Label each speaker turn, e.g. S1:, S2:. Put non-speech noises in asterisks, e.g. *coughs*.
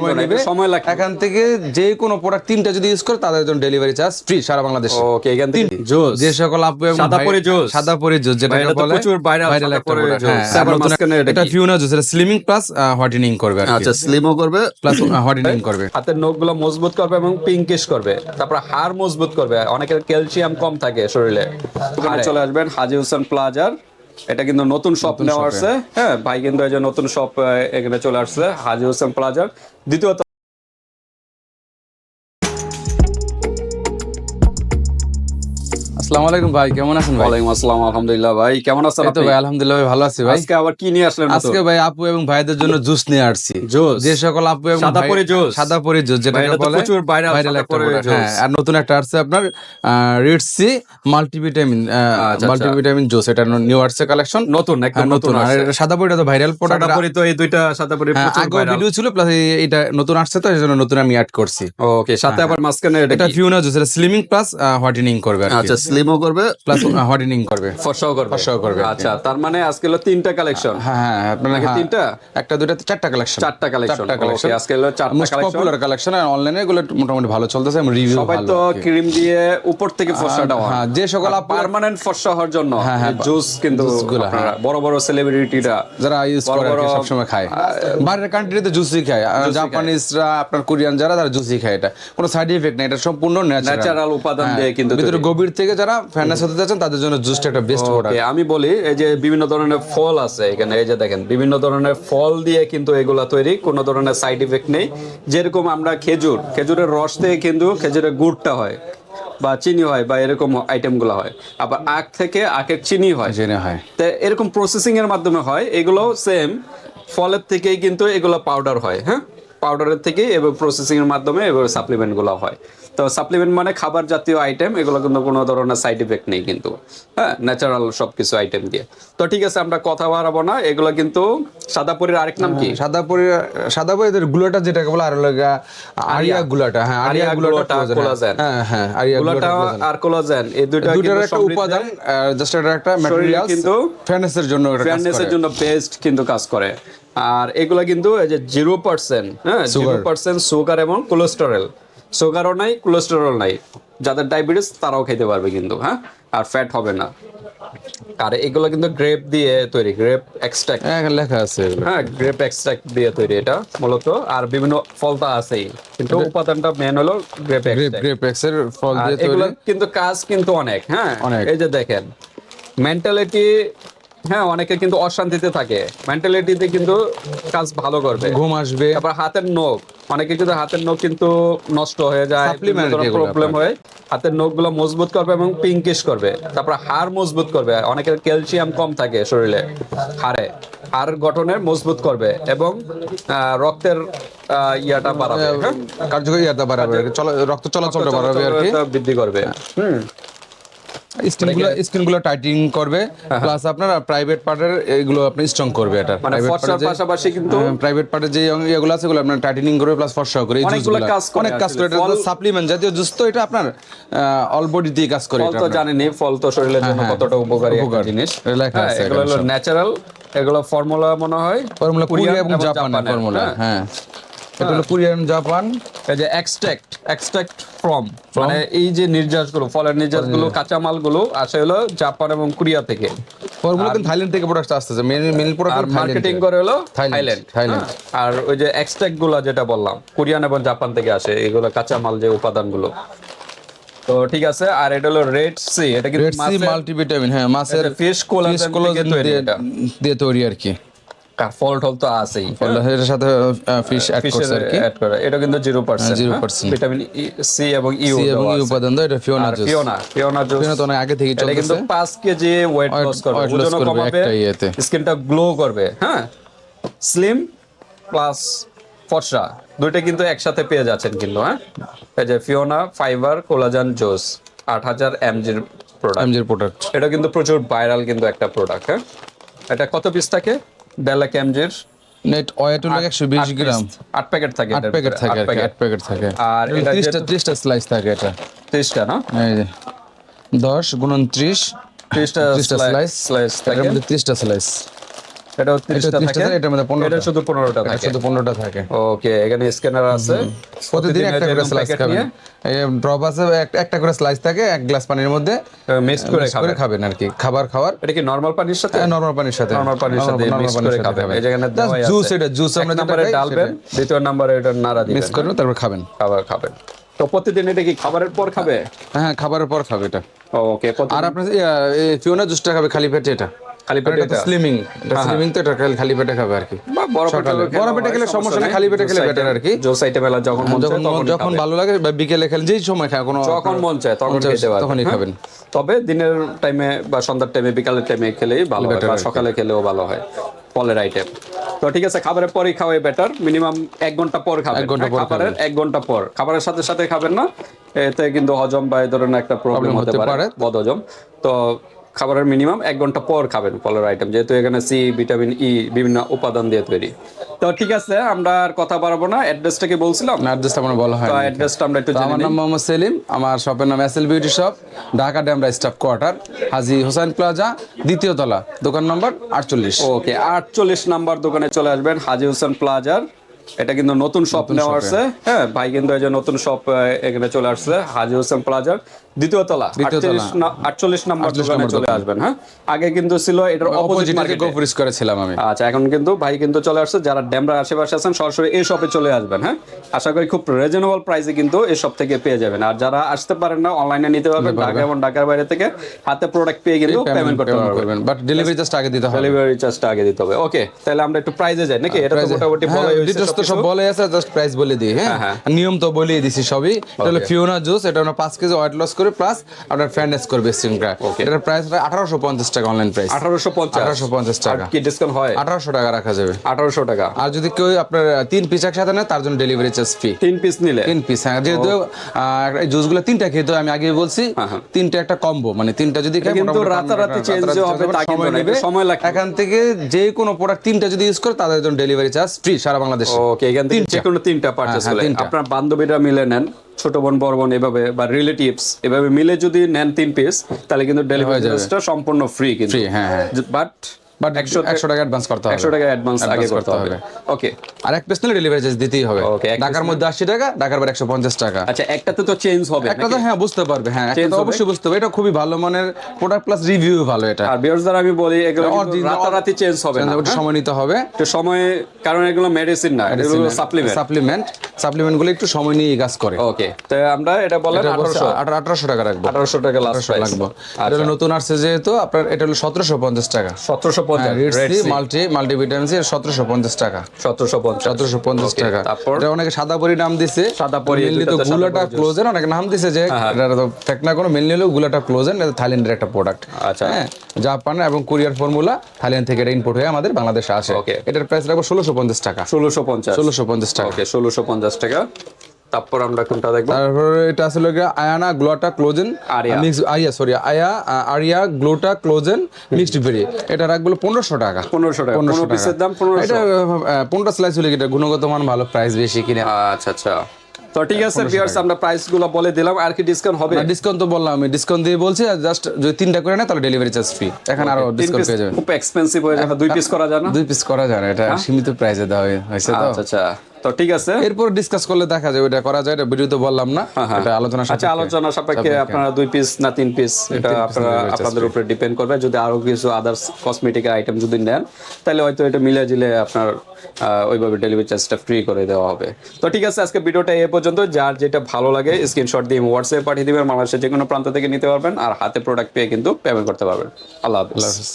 S1: সময় নেবে
S2: সময় লাগবে।
S1: এখান থেকে যে কোনো প্রোডাক্ট তিনটা যদি ইউজ করে তাদের জন্য ডেলিভারি চার্জ ফ্রি সারা বাংলাদেশে।
S2: ওকে এখান থেকে জোস।
S1: যে সকল আপু এবং
S2: সাদা পরি জুস।
S1: সাদা পরি জুস যেটা বলে
S2: প্রচুর
S1: একটা হ্যাঁ,
S2: এটা?
S1: ফিউনা জুস এটা স্লিমিং প্লাস হোয়াইটেনিং করবে
S2: আচ্ছা স্লিমও করবে।
S1: প্লাস হোয়াইটেনিং করবে।
S2: হাতের নখগুলো মজবুত করবে এবং পিঙ্কিশ করবে। তারপর হাড় মজবুত করবে। অনেকের ক্যালসিয়াম কম থাকে শরীরে। চলে আসবেন হাজি হোসেন প্লাজার এটা কিন্তু নতুন শপ নেওয়া আসছে। হ্যাঁ ভাই কিন্তু এই যে নতুন শপ এখানে চলে আসছে হাজি হোসেন প্লাজার। দ্বিতীয়ত
S1: আসসালামু আলাইকুম ভাই কেমন আছেন ভাই?
S2: ওয়ালাইকুম আসসালাম আলহামদুলিল্লাহ ভাই কেমন আছেন আপনি?
S1: ভাই আলহামদুলিল্লাহ ভাই ভালো আছি ভাই।
S2: আজকে আবার কি নিয়ে আসলেন
S1: আজকে ভাই আপু এবং ভাইদের জন্য জুস নিয়ে আসছি।
S2: জুস?
S1: যে সকল আপু এবং
S2: সাদা পরি জুস।
S1: সাদা পরি জুস যেটা বলে
S2: প্রচুর সাদা পরি জুস।
S1: হ্যাঁ আর নতুন একটা আসছে আপনার রিডসি মাল্টিভিটামিন
S2: আচ্ছা।
S1: মাল্টিভিটামিন জুস এটা নিউ আসছে কালেকশন
S2: নতুন একদম
S1: নতুন। আর সাদা পরিটা তো ভাইরাল প্রোডাক্ট
S2: সাদা পরি তো এই দুইটা সাদা পরি প্রচুর
S1: আগে ভিডিও ছিল প্লাস এটা নতুন আসছে তো এই জন্য নতুন আমি অ্যাড করছি।
S2: ওকে সাথে আবার মাঝখানে এটা
S1: ফিউনা জুস এটা স্লিমিং প্লাস হোয়াইটেনিং করবে
S2: আচ্ছা স্লিমও করবে
S1: প্লাস *coughs* হোয়াইটেনিং করবে।
S2: ফর্সাও করবে।
S1: ফর্সাও করবে।
S2: আচ্ছা তার মানে আজকে হলো তিনটা কালেকশন
S1: হ্যাঁ হ্যাঁ আপনার হ্যাঁ,
S2: তিনটা?
S1: একটা দুইটা চারটা কালেকশন
S2: চারটা কালেকশন
S1: চারটা।
S2: ওকে আজকে হলো চারটা কালেকশন
S1: পপুলার কালেকশন আর অনলাইনে এগুলো মোটামুটি ভালো চলতেছে এবং রিভিউ
S2: সবাই তো ক্রিম দিয়ে উপর থেকে ফর্সা দেওয়া।
S1: হ্যাঁ, যে সকল
S2: পার্মানেন্ট ফর্সা হওয়ার জন্য
S1: হ্যাঁ, হ্যাঁ,
S2: জুস কিন্তু বড় বড় সেলিব্রিটিরা
S1: যারা ইউজ করে
S2: বড়-
S1: সবসময় খায়। বাইরের কান্ট্রিতে জুসই খায় জাপানিজরা আপনার কোরিয়ান যারা তারা জুসই খায় এটা। কোনো সাইড ইফেক্ট নেই এটা সম্পূর্ণ ন্যাচারাল
S2: উপাদান দিয়ে কিন্তু
S1: ভিতরে গভীর থেকে যারা ফ্যানেস হতে চাচ্ছেন তাদের জন্য জুসটা একটা বেস্ট প্রোডাক্ট
S2: আমি বলি এই যে বিভিন্ন ধরনের ফল আছে এখানে এই যে দেখেন বিভিন্ন ধরনের ফল দিয়ে কিন্তু এগুলা তৈরি কোনো ধরনের সাইড ইফেক্ট নেই। যেরকম আমরা খেজুর খেজুরের রস থেকে কিন্তু খেজুরের গুড়টা হয় বা চিনি হয় বা এরকম আইটেমগুলো হয়। আবার আখ থেকে আখের চিনি হয়।
S1: জেনে হয়।
S2: তো এরকম প্রসেসিং এর মাধ্যমে হয় এগুলো সেম ফলের থেকেই কিন্তু এগুলো পাউডার হয় হ্যাঁ? পাউডারের থেকে এবং প্রসেসিং এর মাধ্যমে এবার সাপ্লিমেন্টগুলো হয়। তো সাপ্লিমেন্ট মানে খাবার জাতীয় আইটেম এগুলো কিন্তু কোনো ধরনের সাইড ইফেক্ট নেই কিন্তু। হ্যাঁ ন্যাচারাল সবকিছু আইটেম দিয়ে। তো ঠিক আছে আমরা কথা বাড়াবো না। এগুলো কিন্তু সাদাপুরের আরেক নাম কি?
S1: সাদা পরি সাদা পরি গুলাটা যেটাকে বলে আর লাগা আরিয়া গুলাটা। হ্যাঁ আরিয়া গুলাটা
S2: গুলাটা, collagen।
S1: হ্যাঁ। হ্যাঁ আরিয়া
S2: গুলাটা আর কোলাজেন এই দুইটা
S1: দুইটার একটা উপাদান জাস্ট এটা একটা ম্যাটেরিয়াল
S2: কিন্তু
S1: ফ্যানেসের জন্য
S2: ফেয়ারনেসের জন্য বেস্ট কিন্তু কাজ করে। আর এগুলা কিন্তু এই যে জিরো পার্সেন্ট হ্যাঁ জিরো পার্সেন্ট সুগার এবং কোলেস্টেরল সুগারও নাই কোলেস্টেরল নাই। যাদের ডায়াবেটিস তারাও খেতে পারবে কিন্তু হ্যাঁ আর ফ্যাট হবে না। আর এগুলো কিন্তু গ্রেপ দিয়ে তৈরি গ্রেপ এক্সট্রাক্ট
S1: হ্যাঁ এখানে লেখা আছে।
S2: হ্যাঁ গ্রেপ এক্সট্রাক্ট দিয়ে তৈরি এটা মূলত। আর বিভিন্ন ফলতা আছেই কিন্তু উপাদানটা মেন হলো গ্রেপ
S1: গ্রেপ
S2: এক্সট্রাক্ট
S1: গ্রেপ এক্সের ফল দিয়ে
S2: এগুলো
S1: তৈরি
S2: কিন্তু কাজ কিন্তু অনেক হ্যাঁ। এই যে দেখেন মেন্টালিটি হ্যাঁ অনেকে কিন্তু অশান্তিতে থাকে। মেন্টালিটিতে কিন্তু কাজ ভালো করবে।
S1: ঘুম আসবে।
S2: তারপর হাতের নখ অনেকে কিন্তু হাতের নখ কিন্তু নষ্ট হয়ে যায় প্রবলেম হয়। হাতের নখগুলো মজবুত করবে এবং পিঙ্কিশ করবে। তারপর হাড় মজবুত করবে। অনেকের ক্যালসিয়াম কম থাকে শরীরে হাড়ে। হাড় গঠনের মজবুত করবে এবং রক্তের আহ, ইয়াটা বাড়াবে হ্যাঁ?
S1: কার্যকরী ইয়াটা বাড়াবে। রক্ত চলাচলটা বাড়াবে আর কি।
S2: বৃদ্ধি করবে। হুম।
S1: স্কিনগুলো স্কিনগুলো টাইটিং করবে প্লাস আপনার প্রাইভেট পার্টের এগুলো আপনি স্ট্রং করবে এটা।
S2: মানে ফর্সার পাশাপাশি কিন্তু
S1: প্রাইভেট পার্টের যে ইয়েগুলো আছে এগুলো আপনার টাইটেনিং করবে প্লাস ফর্সাও করে
S2: অনেকগুলো কাজ করে
S1: অনেক কাজ করে এটা সাপ্লিমেন্ট জাতীয় জুস তো এটা আপনার অল বডি দিয়ে কাজ করে
S2: ফল তো
S1: আপনার।
S2: জানেনি ফল তো শরীরের জন্য
S1: হ্যাঁ,
S2: কতটা উপকারী একটা জিনিস।
S1: লেখা
S2: হ্যাঁ,
S1: আছে
S2: এগুলো হলো ন্যাচারাল এগুলো ফর্মুলা মনে হয়
S1: ফর্মুলা কোরিয়া এবং জাপানের, ফর্মুলা
S2: হ্যাঁ।
S1: হ্যাঁ এটা হলো কোরিয়ান জাপান।
S2: এই যে এক্সট্রাক্ট এক্সট্রাক্ট ফ্রম মানে এই যে নির্যাসগুলো ফলের নির্যাসগুলো কাঁচামালগুলো আসে হলো জাপান এবং কোরিয়া থেকে।
S1: ফর্মুলা কিন্তু থাইল্যান্ড থেকে প্রোডাক্ট আসতেছে। মেন মেন
S2: আর
S1: প্রোডাক্ট
S2: মার্কেটিং করে হলো
S1: থাইল্যান্ড,
S2: থাইল্যান্ড। হ্যাঁ। আর ওই যে এক্সট্রাক্টগুলো যেটা বললাম কোরিয়ান এবং জাপান থেকে আসে এগুলো কাঁচামাল যে উপাদানগুলো। তো ঠিক আছে আর এটা হলো রেড সি এটা কিন্তু
S1: রেড সি মাল্টিভিটামিন হ্যাঁ মাছের
S2: ফিশ কোলাজেন
S1: দিয়ে তৈরি আর কি।
S2: ফল টল তো আছেই।
S1: এটার সাথে ফিশ অ্যাড করছে আর কি?
S2: অ্যাড করে। এটা কিন্তু জিরো পার্সেন্ট
S1: 0%
S2: ভিটামিন সি এবং
S1: সি এবং ই উপাদান এটা Fiona juice
S2: Fiona Fiona juice
S1: Fiona তো অনেক আগে থেকে
S2: এটা কিন্তু
S1: চলতেছে।
S2: পাঁচ কেজি ওয়েট লস করবে।
S1: করবে
S2: কমাবে
S1: একটা ইয়েতে।
S2: স্কিনটা গ্লো করবে হ্যাঁ? স্লিম প্লাস ফর্সা দুইটা কিন্তু একসাথে পেয়ে যাচ্ছেন কিন্তু হ্যাঁ? এই যে ফিওনা ফাইবার কোলাজান জুস আট হাজার এমজির প্রোডাক্ট
S1: এমজির প্রোডাক্ট
S2: এটা কিন্তু প্রচুর ভাইরাল কিন্তু একটা প্রোডাক্ট হ্যাঁ? এটা কত পিস থাকে? দেড় ক্যামজের
S1: নেট ওয়েট হলো একশো বিশ গ্রাম।
S2: আট প্যাকেট থাকে
S1: আট প্যাকেট থাকে আট প্যাকেট থাকে।
S2: আর এটা
S1: ত্রিশটা
S2: যেহেতু-
S1: ত্রিশটা স্লাইস থাকে এটা।
S2: ত্রিশটা না?
S1: এই যে দশ গুণন ত্রিশ
S2: ত্রিশটা
S1: ত্রিশটা
S2: স্লাইস
S1: স্লাইস
S2: থাকে।
S1: মধ্যে ত্রিশটা স্লাইস
S2: এটা 30 টা
S1: 30
S2: থাকে?
S1: এটার মধ্যে 15
S2: এটা শুধু 15 টা
S1: এটা
S2: থাকে।
S1: শুধু পনেরোটা থাকে।
S2: ওকে এখানে স্ক্যানার আছে।
S1: প্রতিদিন একটা করে স্লাইস খাবেন। এই ড্রপ আছে একটা করে স্লাইস থাকে এক গ্লাস পানির মধ্যে
S2: মিক্স করে খাবেন।
S1: খাবেন আর কি। খাবার খাওয়ার।
S2: এটা কি নরমাল পানির সাথে?
S1: নরমাল পানির সাথে।
S2: নরমাল পানির সাথে মিক্স করে খাবেন। এই যেখানে দেওয়াই
S1: এটা,
S2: এক
S1: আমরা
S2: নম্বরে ডালবেন দ্বিতীয় নম্বরে এটা নাড়া দিবেন।
S1: মিক্স তারপর খাবেন।
S2: খাবার খাবেন। তো প্রতিদিন এটা কি খাবারের পর খাবে?
S1: হ্যাঁ খাবারের পর খাবে এটা।
S2: ওকে
S1: আর আপনার ফিওনা জুসটা খাবে খালি পেটে এটা।
S2: খালি পেটে
S1: এটা স্লিমিং এটা স্লিমিং তো এটা খালি- পেটে খাবে আর কি।
S2: বা বড় পেটে।
S1: বড় পেটে খেলে সমস্যা নেই, খালি পেটে খেলে better আর কি।
S2: জো সাইটে বেলা যখন মন চায়
S1: যখন
S2: তখন
S1: যখন ভালো লাগে বা বিকেলে খেলে যেই সময় খায় কোনো
S2: যখন মন চায় তখন খেতে পারবেন
S1: তখনই
S2: হ্যাঁ?
S1: খাবেন।
S2: তবে দিনের টাইমে বা সন্ধ্যার টাইমে বিকালের টাইমে খেলেই ভালো হয় বা সকালে খেলেও ভালো হয় ফলের আইটেম তো ঠিক আছে খাবারের পরই খাওয়াই বেটার মিনিমাম এক ঘণ্টা পর খাবেন।
S1: এক ঘণ্টা
S2: হ্যাঁ,
S1: পর
S2: খাবারের এক ঘণ্টা পর। খাবারের সাথে সাথে খাবেন না এতে কিন্তু হজম বা এই ধরনের একটা প্রবলেম হতে পারে
S1: পারে।
S2: বদ হজম তো খাবারের মিনিমাম এক ঘণ্টা পর খাবেন ফলের আইটেম যেহেতু এখানে সি ভিটামিন ই বিভিন্ন উপাদান দিয়ে তৈরি। তো ঠিক আছে আমরা আর কথা বাড়াবো না। অ্যাড্রেসটা কি বলছিলাম?
S1: অ্যাড্রেসটা আমার বলা হয়
S2: তো অ্যাড্রেসটা আমরা একটু
S1: আমার নাম মোহাম্মদ সেলিম আমার শপের নাম S L beauty shop Dhaka Demra staff quarter Haji Hossain plaza দ্বিতীয় তলা দোকান নম্বর আটচল্লিশ।
S2: ওকে আটচল্লিশ নাম্বার দোকানে চলে আসবেন হাজি হোসেন প্লাজার। এটা কিন্তু নতুন শপ নেওয়া আসছে। হ্যাঁ ভাই কিন্তু এই যে নতুন শপ এখানে চলে আসছে হাজি হোসেন প্লাজার দ্বিতীয় তলা। আটচল্লিশ নাম্বার দোকানে চলে আসবেন হ্যাঁ? আগে কিন্তু ছিল এটার অপোজিট মার্কেটে
S1: গোফরিস করেছিলাম আমি।
S2: আচ্ছা এখন কিন্তু ভাই কিন্তু চলে আসছে যারা ড্যামরা আশেপাশে আছেন সরাসরি এই শপে চলে আসবেন হ্যাঁ? আশা করি খুব রিজনেবল প্রাইসে কিন্তু এই শপ থেকে পেয়ে যাবেন। আর যারা আসতে পারেন না অনলাইনে নিতে পারবেন ঢাকা এবং ঢাকার বাইরে থেকে হাতে প্রোডাক্ট পেয়ে কিন্তু পেমেন্ট করতে পারবেন।
S1: বাট ডেলিভারি জাস্ট আগে দিতে হবে।
S2: ডেলিভারি চার্জটা আগে দিতে হবে। ওকে তাহলে আমরা একটু প্রাইজে যাই নাকি? এটা তো মোটামুটি
S1: হ্যাঁ,
S2: বলাই হয়েছে
S1: তো সব বলে আছে জাস্ট প্রাইস বলে দিই হ্যাঁ?
S2: হ্যাঁ,
S1: নিয়ম তো বলেই দিছি সবই। এটা হলো ফিওনা জুস এটা পাঁচ কেজি ওয়েট লস করে প্লাস আপনার করবে এটার প্রাইস আঠারোশো পঞ্চাশ টাকা অনলাইন প্রাইস
S2: 1850
S1: আঠারোশো পঞ্চাশ টাকা।
S2: কি ডিসকাউন্ট হয়?
S1: আঠারোশো টাকা রাখা যাবে।
S2: 1800 টাকা।
S1: আর যদি কেউ আপনার তিন পিস একসাথে নেয় তার জন্য ডেলিভারি চার্জ ফ্রি
S2: তিন পিস নিলে?
S1: তিন পিস হ্যাঁ। যেহেতু জুসগুলো তিনটা খেতে হয়, আমি আগে বলছি
S2: হ্যাঁ,
S1: তিনটা একটা কম্বো মানে তিনটা যদি
S2: কিন্তু রাতারাতি change হবে তা কিন্তু
S1: সময়
S2: লাগবে।
S1: এখান থেকে যে কোনো প্রোডাক্ট তিনটা যদি ইউজ করে তাদের জন্য ডেলিভারি চার্জ ফ্রি সারা বাংলাদেশে।
S2: ওকে এখান থেকে যে কোনো তিনটা পারচেজ
S1: হ্যাঁ,
S2: করলে আপনার বান্ধবীরা মিলে নেন ছোট বোন বড় বোন এভাবে বা রিলেটিভস এভাবে মিলে যদি নেন তিন পিস তাহলে কিন্তু ডেলিভারি চার্জটা সম্পূর্ণ ফ্রি কিন্তু।
S1: হ্যাঁ হ্যাঁ।
S2: বাট
S1: বাট একশো টাকা অ্যাডভান্স করতে হবে।
S2: একশো টাকা অ্যাডভান্স আগে করতে হবে। ওকে
S1: আর এক পিস নিলে ডেলিভারি চার্জ দিতেই হবে। ঢাকার মধ্যে আশি টাকা ঢাকার বাইরে একশো পঞ্চাশ টাকা।
S2: আচ্ছা একটাতে তো চেঞ্জ হবে
S1: একটা তো হ্যাঁ বুঝতে পারবে। হ্যাঁ তো অবশ্যই বুঝতে হবে। এটা খুবই ভালো মানের প্রোডাক্ট প্লাস রিভিউ ভালো এটা।
S2: আর বিয়ার্স দ্বারা আমি বলি এগুলো রাতারাতি চেঞ্জ হবে না।
S1: একটু সময় নিতে হবে।
S2: একটু সময় কারণ এগুলো মেডিসিন না এগুলো সাপ্লিমেন্ট
S1: সাপ্লিমেন্ট সাপ্লিমেন্টগুলো একটু সময় নিয়ে কাজ করে।
S2: ওকে তো আমরা এটা বলেন আঠারোশো।
S1: আঠারোশো টাকা রাখব।
S2: আঠারোশো টাকা লাস্ট
S1: লাগবে। এটা হলো নতুন আসছে যেহেতু আপনার এটা হলো সতেরোশো পঞ্চাশ টাকা।
S2: সতেরোশো পঞ্চাশ
S1: মাল্টি মাল্টি ভিটামিন সতেরোশো পঞ্চাশ টাকা।
S2: সতেরোশো পঞ্চাশ।
S1: সতেরোশো পঞ্চাশ টাকা।
S2: তারপর?
S1: এটা অনেকে সাদা পরি নাম দিছে।
S2: সাদা পরি,
S1: মেনলি তো গুলাটা ক্লোজেন অনেকে নাম দিছে যে এটা তো ফ্যাক্ট না কোনো মেনলি হলো গুলাটা ক্লোজেন এটা থাইল্যান্ডের একটা প্রোডাক্ট
S2: আচ্ছা।
S1: হ্যাঁ জাপান এবং কোরিয়ার ফর্মুলা থাইল্যান্ড থেকে এটা ইম্পোর্ট হয়ে আমাদের বাংলাদেশে আসে এটার প্রাইস রাখব ষোলোশো পঞ্চাশ টাকা।
S2: ষোলোশো পঞ্চাশ।
S1: ষোলোশো পঞ্চাশ টাকা।
S2: ষোলোশো পঞ্চাশ টাকা। তারপর আমরা কোনটা দেখব?
S1: তারপরে এটা আসলে গিয়ে আয়ানা গ্লোটা ক্লোজেন
S2: আরিয়া।
S1: মিক্স আইয়া সরি আয়া আরিয়া গ্লোটা ক্লোজেন মিক্সড ভেরি এটা রাখব পনেরোশো টাকা।
S2: পনেরোশো টাকা।
S1: পনেরোশো
S2: পনেরো পিসের দাম
S1: টাকা
S2: পনেরোশো।
S1: এটা পনেরোটা স্লাইস হলে এটা গুণগত মান ভালো প্রাইস বেশি কিনে?
S2: আচ্ছা আচ্ছা। তো ঠিক আছে ভিউয়ার্স আমরা প্রাইসগুলো বলে দিলাম। আর কি ডিসকাউন্ট হবে?
S1: ডিসকাউন্ট তো বললাম আমি। ডিসকাউন্ট দিয়ে বলছি আর জাস্ট যদি তিনটা করে নেয় তাহলে ডেলিভারি চার্জ ফ্রি এখন
S2: আরও
S1: ডিসকাউন্ট পেয়ে যাবেন।
S2: খুব এক্সপেন্সিভ হয়ে যাবে। দুই পিস করা যায় না?
S1: দুই পিস করা যায় না। এটা সীমিত প্রাইসে দেওয়া হয়ে- হয়েছে তো।
S2: আচ্ছা আচ্ছা। তো ঠিক আছে।
S1: এরপর ডিসকাস করলে দেখা যাবে এটা করা যায় এটা ভিডিওতে বললাম না। এটা আলোচনা
S2: আচ্ছা আলোচনা সাপেক্ষে আপনারা দুই পিস না তিন পিস এটা আপনারা আপনাদের উপরে ডিপেন্ড করবে। যদি আরও কিছু আদার্স কসমেটিক আইটেম যদি নেন তাহলে হয়তো এটা মিলে জিলে আপনার ওইভাবে ডেলিভারি চার্জটা ফ্রি করে দেওয়া হবে। তো ঠিক আছে আজকে ভিডিওটা এ পর্যন্ত। যার যেটা ভালো লাগে স্ক্রিনশট দিয়ে হোয়াটসঅ্যাপে পাঠিয়ে দিবেন। বাংলাদেশের যে কোনো প্রান্ত থেকে নিতে পারবেন। আর হাতে প্রোডাক্ট পেয়ে কিন্তু পেমেন্ট করতে পারবেন। আল্লাহ
S1: হাফিজ।